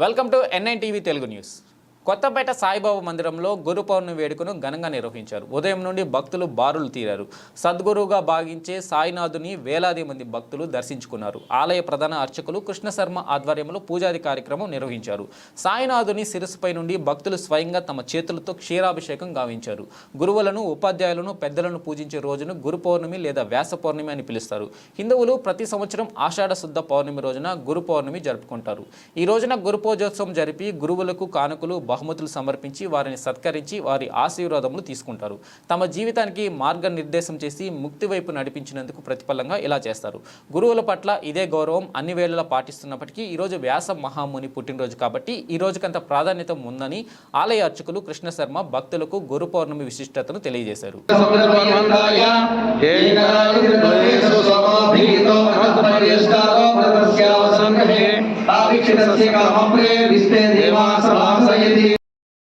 welcome to NIN TV Telugu news Kothapeta Saibaba మందిరంలో గురు పౌర్ణమి వేడుకను ఘనంగా నిర్వహించారు. ఉదయం నుండి భక్తులు బారులు తీరారు. సద్గురువుగా భావించే సాయినాథుని వేలాది మంది భక్తులు దర్శించుకున్నారు. ఆలయ ప్రధాన అర్చకులు కృష్ణశర్మ ఆధ్వర్యంలో పూజాది కార్యక్రమం నిర్వహించారు. సాయినాథుని శిరస్సుపై నుండి భక్తులు స్వయంగా తమ చేతులతో క్షీరాభిషేకం గావించారు. గురువులను ఉపాధ్యాయులను పెద్దలను పూజించే రోజును గురు పౌర్ణమి లేదా వ్యాస పౌర్ణమి అని పిలుస్తారు. హిందువులు ప్రతి సంవత్సరం ఆషాఢ శుద్ధ పౌర్ణమి రోజున గురు పౌర్ణమి జరుపుకుంటారు. ఈ రోజున గురు పూజోత్సవం జరిపి గురువులకు కానుకలు బహుమతులు సమర్పించి వారిని సత్కరించి వారి ఆశీర్వాదములు తీసుకుంటారు. తమ జీవితానికి మార్గనిర్దేశం చేసి ముక్తి వైపు నడిపించినందుకు ప్రతిఫలంగా ఇలా చేస్తారు. గురువుల పట్ల ఇదే గౌరవం అన్ని వేళలా పాటిస్తున్నప్పటికీ ఈరోజు వ్యాస మహాముని పుట్టినరోజు కాబట్టి ఈ రోజుకంత ప్రాధాన్యత ఉందని ఆలయ అర్చకులు కృష్ణ శర్మ భక్తులకు గురు పౌర్ణమి విశిష్టతను తెలియజేశారు. సముద్రపర్వంతాయ